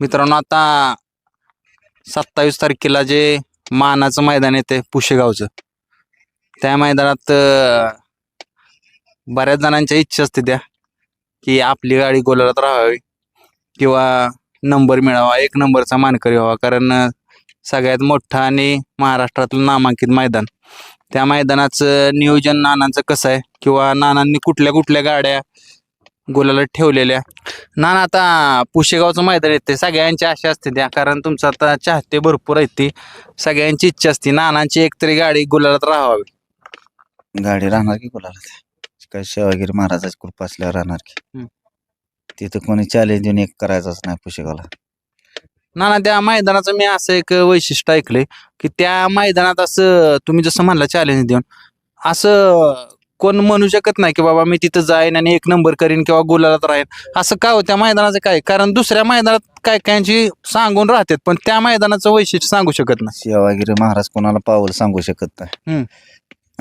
मित्रांनो आता सत्तावीस तारखेला जे मानाचं मैदान येते पुशेगावचं. त्या मैदानात बऱ्याच जणांच्या इच्छा असते त्या की आपली गाडी गोलात राहावी किंवा नंबर मिळावा एक नंबरचा मानकरी व्हावा. कारण सगळ्यात मोठं आणि महाराष्ट्रातलं नामांकित मैदान. त्या मैदानाचं नियोजन नानांचं कसं आहे? किंवा नानांनी कुठल्या कुठल्या गाड्या गोलाला ठेवलेल्या. नाना आता पुशेगावचं मैदान येते सगळ्यांची आशा असते त्या कारण तुमचं आता चाहते भरपूर आहेत ती. सगळ्यांची इच्छा असते. नानांची एकतरी गाडी गुलालात राहावी. गाडी राहणार की कोणाला काय शिवागिरी महाराजाची कृपा असल्यावर राहणार की. हम्म. तिथं कोणी चॅलेंज देऊन एक करायचंच नाही पुशेगावला. नाना त्या मैदानाचं मी असं एक वैशिष्ट्य ऐकलंय की त्या मैदानात असं तुम्ही जसं म्हणला चॅलेंज देऊन असं कोण म्हणू शकत नाही की बाबा मी तिथं जाईन आणि एक नंबर करीन किंवा गुलालात राहीन. असं काय हो? त्या मैदानाचं काय? कारण दुसऱ्या मैदानात काय कायांची सांगून राहतात पण त्या मैदानाचं वैशिष्ट्य सांगू शकत नाही. शिवागिरी महाराज कोणाला पावलं सांगू शकत हम्म. नाही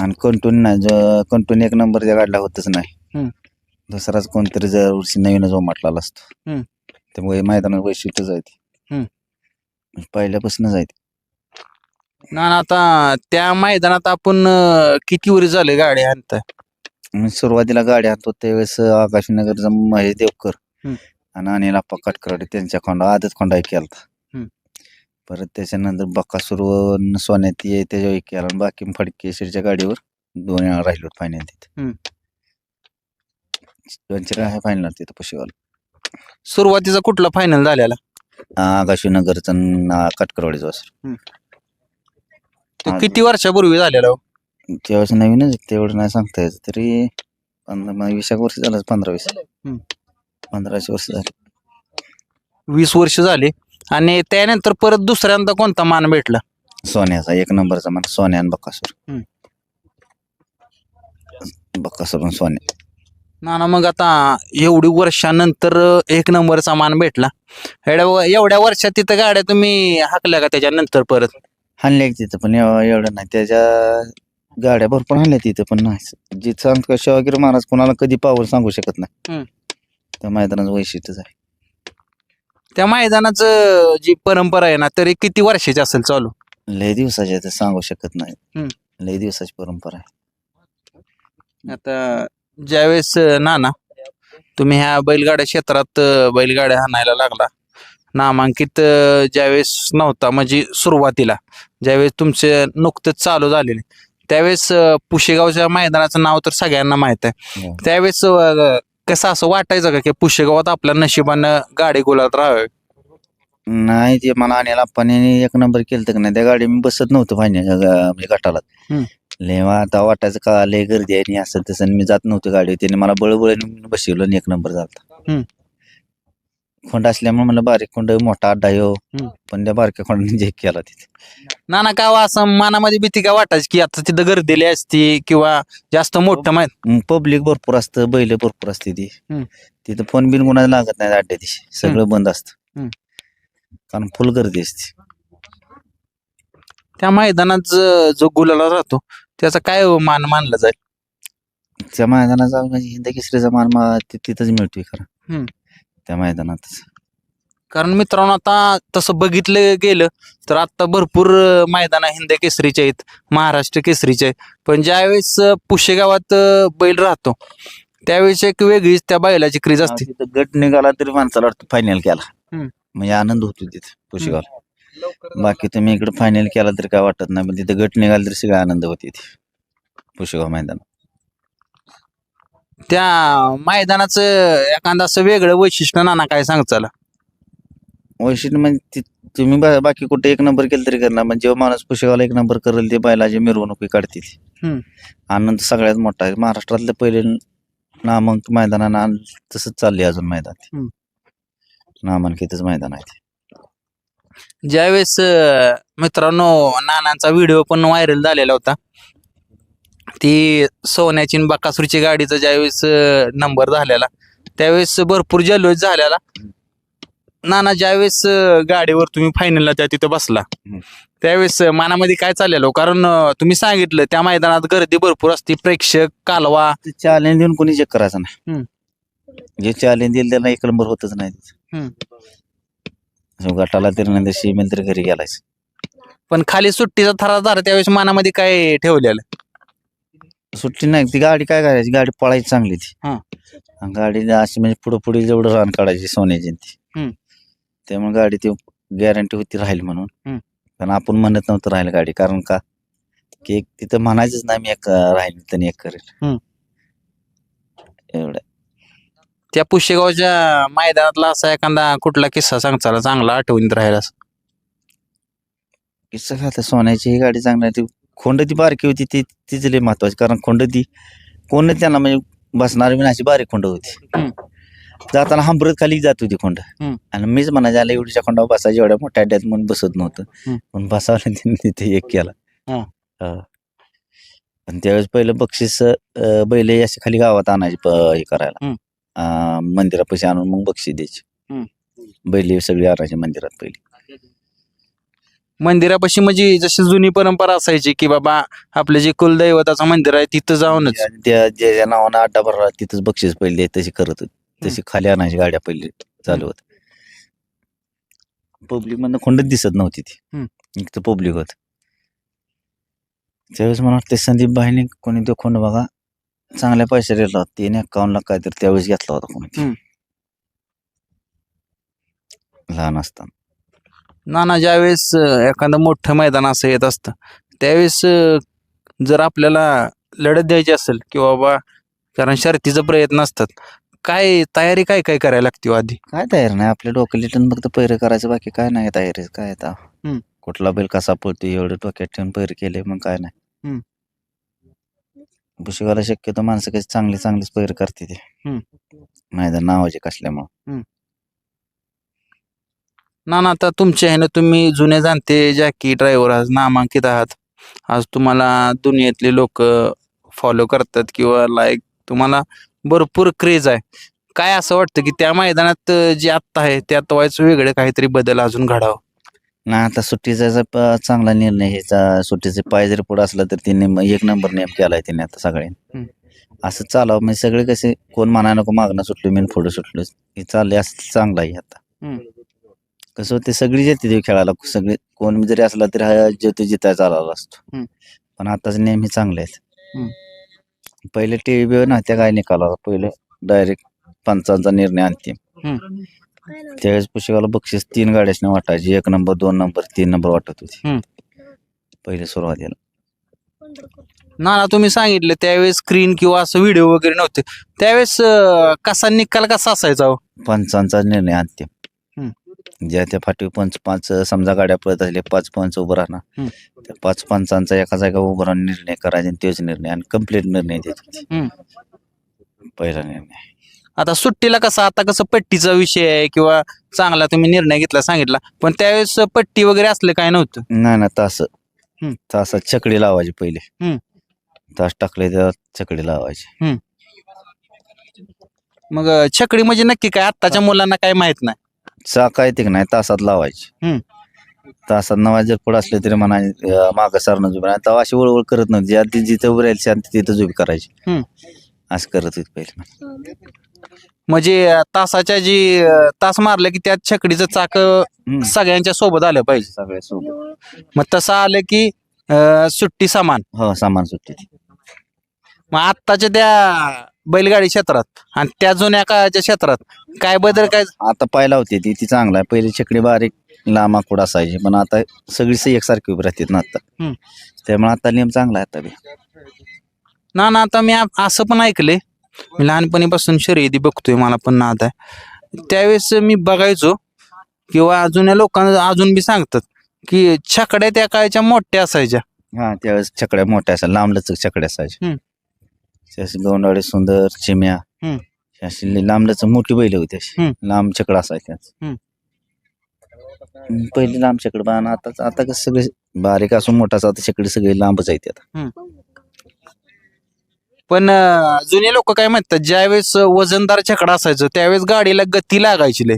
आणि कंटून नाही जो कंटून एक नंबर त्या गाडला होतच नाही. हम्म. दुसराच कोणतरी जर वर्षी नवीनच उमटलेला असतो. हम्म. त्यामुळे मैदानात वैशिष्ट्य जायते हम्म. पहिल्यापासून जायते ना आता त्या मैदानात आपण अं, किती वर्ष झाले गाडी आणताय मी सुरुवातीला गाडी आणतो त्यावेळेस आकाशनगरचा महेश देवकर हम्म. आणि अनिल आप्पा कटकराडे त्यांच्या खोंडा आदत खोंडा एक केलता. हम्म. परत त्याच्यानंतर बक्कासूर सोन्यात ये त्याच्यावर एक केला आणि बाकी फडकेश्वरच्या गाडीवर दोन वेळा राहिलो फायनल तिथं. दोनशे आहे फायनल तिथं पशुवाल. सुरुवातीचा कुठला फायनल झालेला? आकाशनगरचा कटकरवाडीचा वासर तो किती वर्षापूर्वी झालेला? हो? त्यावेळेस नवीनच तेवढं नाही सांगता यायचं तरी पंधरा वीस एक वर्ष झालं पंधरा वीस. हम्म. पंधराशे वर्ष झाले. वीस वर्ष झाले आणि त्यानंतर परत दुसऱ्यांदा कोणता मान भेटला? सोन्याचा एक नंबरचा मान सोन्या आणि बक्कासूर. बक्कासूर आणि सोन्या. नाना मग आता एवढी वर्षानंतर एक नंबरचा मान भेटला. एवढ्या एवढ्या वर्षात तिथं गाड्या तुम्ही हाकल्या का त्याच्यानंतर परत? हाणल्या की तिथं पण एव- एवढं नाही. त्याच्या गाड्या भरपूर हाणल्या तिथं पण नाही. जे सांगतो शिवागिरी महाराज कोणाला कधी पावर सांगू शकत नाही. हम्म. त्या मैदानाचं वैशिष्ट्यच आहे. त्या मैदानाचं जी परंपरा आहे ना तरी किती वर्षाची असेल चालू? लय दिवसाची आहे ते सांगू शकत नाही. हम्म. लय दिवसाची परंपरा आहे. आता ज्यावेळेस अं, नाना तुम्ही ह्या बैलगाड्या क्षेत्रात अं, बैलगाड्या हाणायला लागला नामांकित ज्यावेळेस नव्हता म्हणजे सुरुवातीला ज्यावेळेस तुमचे नुकतंच चालू झालेले त्यावेळेस पुशेगावच्या मैदानाचं नाव तर सगळ्यांना माहीत आहे. हो. त्यावेळेस कसं असं वाटायचं का की पुशेगावात आपल्या नशिबानं गाडी गुलात राहावी? नाही ते मला अनिल आप्पाने एक नंबर केलं तर नाही त्या गाडी मी बसत नव्हतं म्हणजे गटाला. मग आता वाटायचं का लय गर्दी आहे आणि असं तसं आणि मी जात नव्हतो गाडी त्याने मला बळबळ बसवलं आणि एक नंबर झाला. खोंड असल्यामुळे मला बारीक खोंड मोठा अड्डा येऊ हम्म. पण त्या बारक्या खोंडाने जे केला तिथे. नाना का हो असं मनामध्ये भीती का वाटायची की आता तिथं गर्दीली असती किंवा जास्त मोठं माहीत? पब्लिक भरपूर असतं बैल भरपूर असते ती. हम्म. तिथं फोन बिन कोणाला लागत नाही अड्ड्या दिवशी सगळं बंद असतं. हम्म. कारण फुल गर्दी असते. त्या मैदानात ज- जो गुलाला राहतो त्याचा काय मान मानला जाईल? त्या मैदानाचा म्हणजे हिंद केसरीचा मान मा- ति- तिथंच मिळतोय खरं. हम्म. त्या मैदानातच. कारण मित्रांनो आता तसं बघितलं गेलं तर आता भरपूर मैदान हिंद केसरीचे आहेत महाराष्ट्र केसरीचे आहेत. पण ज्यावेळेस अं, पुशेगावात अं, बैल राहतो त्यावेळेस एक वेगळीच त्या बैलाची क्रीज असते. तिथं गट निघाला तरी माणसाला वाटतं फायनल केला. हम्म. म्हणजे आनंद होतो तिथे पुशेगावला बाकी तुम्ही इकडे फायनल केला तरी काय वाटत नाही पण तिथे गट निघाला तरी सगळं आनंद होते तिथे पुशेगाव मैदान त्या मैदानाचं एखादं असं वेगळं वैशिष्ट्य नाना काय सांगचाल वैशिष्ट्य म्हणजे ती- तुम्ही बा- बाकी कुठे एक नंबर केलं तरी करणार म्हणजे जेव्हा माणूस पुशेगावला एक नंबर करेल ते बैलाची मिरवणुकी काढतील हम्म. आनंद सगळ्यात मोठा आहे महाराष्ट्रातले पहिले नामांक मैदानानं तसंच चालले अजून मैदान ते. हम्म. नामांकितच मैदान आहे ते. ज्यावेळेस अं, मित्रांनो नानांचा व्हिडिओ पण व्हायरल झालेला होता ती सोन्याची आणि बकासूरची गाडीचा ज्यावेळेस नंबर झालेला त्यावेळेस भरपूर जल्लोष झालेला. नाना ज्यावेळेस गाडीवर तुम्ही फायनलला त्या तिथे बसला. त्यावेळेस मनामध्ये काय चाललेलं हो? कारण तुम्ही सांगितलं त्या मैदानात गर्दी भरपूर असते प्रेक्षक कालवा. ते चॅलेंज देऊन कोणी चेक करायचं नाही. जे चॅलेंज देईल त्याला एक नंबर होतच नाही. गटाला तरी नंतर तरी घरी गेलायच. पण खाली सुट्टीचा थरा झाला त्यावेळेस मनामध्ये काय ठेवलेलं? सुट्टी नाही ती गाडी काय करायची गाडी पळायची चांगली ती हा. आणि गाडी अशी म्हणजे पुढे पुढे जेवढं रान काढायची सोन्याची ती हम्म. त्यामुळे गाडी ती गॅरंटी होती राहील म्हणून हम्म. पण आपण म्हणत नव्हतं राहील गाडी कारण का की एक तिथं म्हणायचंच नाही मी एक अं, राहील तर एक करेल हम्म. एवढं त्या पुशेगावच्या मैदानातला असा एखादा कुठला किस्सा सांगचाला चांगला आठवणीत राहिला असं. किस्सा खाता सोन्याची ही गाडी चांगली आहे. ती खोंड ती बारकी होती ती तीच लई महत्वाची कारण खोंड ती कोण त्यांना म्हणजे बसणारी पण अशी बारीक खोंड होती. जाताना हंबरत खाली जात होती खोंड हम्म. आणि मीच म्हणायचे आला एवढीच्या खोंडावर बसायची एवढ्या मोठ्या अड्ड्यात म्हणून बसत नव्हतं हम्म. पण बसावलं त्यांनी तिथे एक केला हा. हा. आणि त्यावेळेस पहिलं बक्षीस अं, बैल हे असे खाली गावात आणायचे प- हे करायला हम्म. अं, मंदिरापाशी आणून मग बक्षीस द्यायचे हम्म. बैल हे सगळी आणायचे मंदिरात पहिली मंदिरापाशी म्हणजे जशी जुनी परंपरा असायची की बाबा आपलं जे कुलदैवताचं मंदिर आहे तिथं जाऊनच. आणि त्या ज्या ज्या नावानं अड्डा भरला तिथंच बक्षीस पहिले तशी करत होती. तशी खाली आणायची गाड्या पहिले चालू होत. पब्लिक मधनं खोंडच दिसत नव्हती ती. हम्म. एक तर पब्लिक होत. त्यावेळेस मला वाटतं संदीप भाईने कोणी तो खोंड बघा चांगल्या पैसे दिला होता. तीन एकावन्न लाख काहीतरी त्यावेळेस घेतला होता कोणी. हम्म. लहान असताना. नाना ज्यावेळेस एखादं मोठं मैदान असं येत असतं त्यावेळेस जर आपल्याला लढत द्यायची असेल किंवा बाबा कारण शर्तीचा प्रयत्न असतात काय तयारी काय काय करायला लागते हो आधी काय तयार नाही आपल्या डोकं लिटून फक्त पैर करायचं बाकी काय नाही तयारी काय आता हम्म. कुठला बैल कसा पळतो एवढं डोक्यात ठेवून पैर केले मग काय नाही. बुशिगाला शक्यतो माणसं कशी चांगली चांगलीच पैर करते ते. मैदान नावाचे कसल्यामुळं नाना आता तुमच्या ह्यानं तुम्ही जुने जाणते जॅकी ड्रायव्हर आज नामांकित आहात. आज तुम्हाला दुनियेतले लोक फॉलो करतात किंवा लाईक तुम्हाला भरपूर क्रेज आहे. काय असं वाटतं की त्या मैदानात जे आत्ता आहे त्यात व्हायचं वेगळे काहीतरी बदल अजून घडावं? ना आता सुट्टीचा प- चांगला निर्णय ह्याचा सुट्टीचे पाय जरी पुढे असला तर त्यांनी म- एक नंबर नेम केलाय त्यांनी आता सगळ्यांनी. असं चालावं म्हणजे सगळे कसे कोण म्हणा नको मागणं सुटलो मी पुढे सुटलो हे चाललंय असं चांगलं आहे आता. हम्म. कसं होते सगळी येते ते खेळायला सगळे कोण जरी असला तरी हा जेतो जिताय चालला असतो हम्म. पण आताच नेहमी चांगले आहेत. पहिले टीव्ही नव्हत्या काय निकाला पहिले डायरेक्ट पंचांचा निर्णय अंतिम हम्म. त्यावेळेस पुस्तकाला बक्षीस तीन गाड्यासने वाटायची एक नंबर दोन नंबर तीन नंबर वाटत होती हम्म. पहिले सुरुवातीला नाना तुम्ही सांगितलं त्यावेळेस स्क्रीन किंवा असं व्हिडिओ वगैरे नव्हते त्यावेळेस अं, कसा निकाल कसा असायचा हो? पंचांचा निर्णय अंतिम ज्या त्या फाटीवर पंच पाच समजा गाड्या पळत असले पाच पंच उभं राहणार. त्या पाच पंचांचा एका जागा उभं राहून निर्णय करायचे आणि तोच निर्णय आणि कंप्लीट निर्णय द्यायचे. पहिला निर्णय. आता सुट्टीला कसा आता कसं पट्टीचा विषय आहे किंवा चांगला तुम्ही निर्णय घेतला सांगितला पण त्यावेळेस पट्टी वगैरे असलं काय नव्हतं? नाही ना तास. हम्म. तासात छकडी लावायची पहिले. तास टाकले त्या छकडी लावायची. मग अं, छकडी म्हणजे नक्की काय? आत्ताच्या मुलांना काय माहीत नाही. चाका येते की नाही तासात लावायची. तासात नवा जर पुढे असले तरी म्हणा माग सारणं उभी राहा. तेव्हा अशी वळवळ करत नव्हती आधी जिथं उभी राहायची शांती तिथंच उभी करायची. असं करत होती पहिले म्हणजे तासाच्या जी तास मारलं की त्यात छकडीचं चाक. सगळ्यांच्या सोबत आलं पाहिजे सगळे सोबत मग तसं आलं की सुट्टी समान हो सामान सुट्टी मग आत्ताच्या त्या बैलगाडी क्षेत्रात आणि त्या जुन्या काळाच्या क्षेत्रात काय बदल काय आता पायला होती ती ती चांगला आहे. पहिली छकडी बारीक लांब आखूड असायची. पण आता सगळी एकसारखी उभी राहतात ना आता. हम्म. त्यामुळे आता नियम चांगला आहे आता बी. ना ना आता मी आ- असं पण ऐकलंय. मी लहानपणीपासून शर्यती बघतोय मला पण नाद आहे. त्यावेळेस मी बघायचो किंवा जुन्या लोकांना अजून बी सांगतात की छकड्या त्या काळच्या मोठ्या असायच्या. हा त्यावेळेस छकड्या मोठ्या असायच्या लांब लचक छकड्या असायच्या. त्या अशी गोंडाळे सुंदर चिम्या. हम्म. अशी लांब लचक मोठी बैल होती अशी. हम्म. लांब छकड असायच्या हम्म. हम्म, पहिली लांब छकड बा आता आता कसं सगळे बारीक असून मोठा असं आता छकडी सगळी लांबच आहेत आता. पण अं, जुने लोक काय म्हणतात ज्यावेळेस वजनदार छकडा असायचं त्यावेळेस गाडीला गती लागायची लय.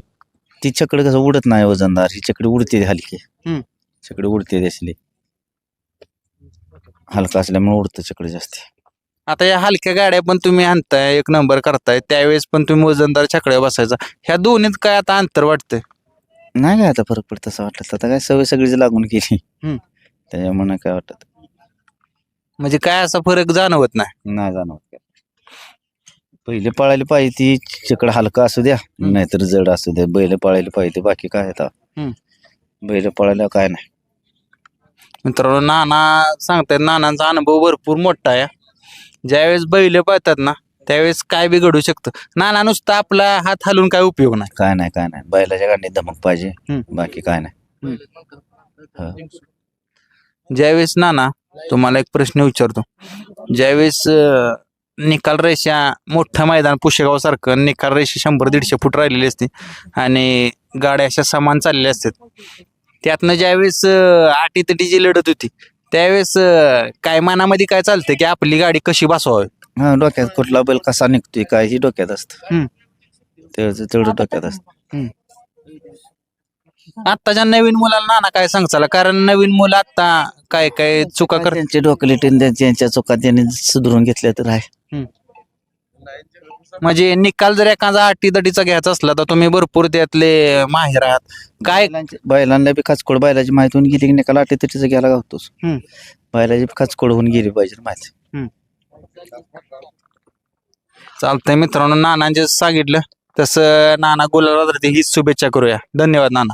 ती छकड कसं उडत नाही वजनदार ही छकडी उडते हलकी. हम्म. छकडी उडते असली हलका असल्यामुळे उडतं छकडी जास्त. आता या हलक्या गाड्या पण तुम्ही आणताय एक नंबर करताय त्यावेळेस पण तुम्ही वजनदार छकड्या बसायचा. ह्या दोन्हीत काय आता अंतर वाटतंय? नाही काय आता फरक पडत असं वाटत. आता काय सवय सगळीच लागून गेली. हम्म. त्याच्यामुळे काय वाटत. म्हणजे काय असा फरक जाणवत नाही? नाही जाणवत काय. पहिले पळायला पाहिजे ती चिकड हलका असू द्या नाहीतर जड असू द्या. बैल पळायला पाहिजे बाकी काय आता. हम्म. बैल पळायला काय नाही. मित्रांनो नाना सांगतायत नानांचा अनुभव भरपूर मोठा आहे. ज्यावेळेस बैल पळतात ना त्यावेळेस काय बी घडू शकतं. नाना नुसतं आपला हात हलवून काय उपयोग नाही. काय नाही काय नाही. बैलाच्या गाडीत धमक पाहिजे. हम्म. बाकी काय नाही. हा. ज्यावेळेस नाना तुम्हाला एक प्रश्न विचारतो. ज्यावेळेस अं, निकाल रेषा मोठं मैदान पुशेगाव सारखं निकाल रेषा शंभर दीडशे फूट राहिलेली असते आणि गाड्या अशा समान चाललेल्या असतात. त्यातनं ज्यावेळेस आटी तटीची लढत होती त्यावेळेस अं, काय मनामध्ये काय चालतं की आपली गाडी कशी बसवावी? हा डोक्यात कुठला बैल कसा निघतोय काय ही डोक्यात असतं. हम्म. तेवढं तेवढं डोक्यात असतं. आत्ताच्या नवीन मुलाला नाना काय सांगचाला? कारण नवीन मुलं आता काय काय चुका कर त्यांचे डोकं त्यांच्या चुका त्यांनी सुधारून घेतल्या तर आहे. म्हणजे निकाल जर एखादा अटी तटीचा घ्यायचा असला तर तुम्ही भरपूर त्यातले माहेर आहात. काय बैलांचे- बैलांना बी खाचकोड बैलाची माहिती होऊन गेली की निकाल आटे तटीचं घ्यायला गावतोच. हम्म. बैलाची बी खाचकोड होऊन गेली पाहिजे माहिती. चालतंय मित्रांनो नानांचे सांगितलं तसं नाना गुलाला हीच शुभेच्छा करूया. धन्यवाद नाना.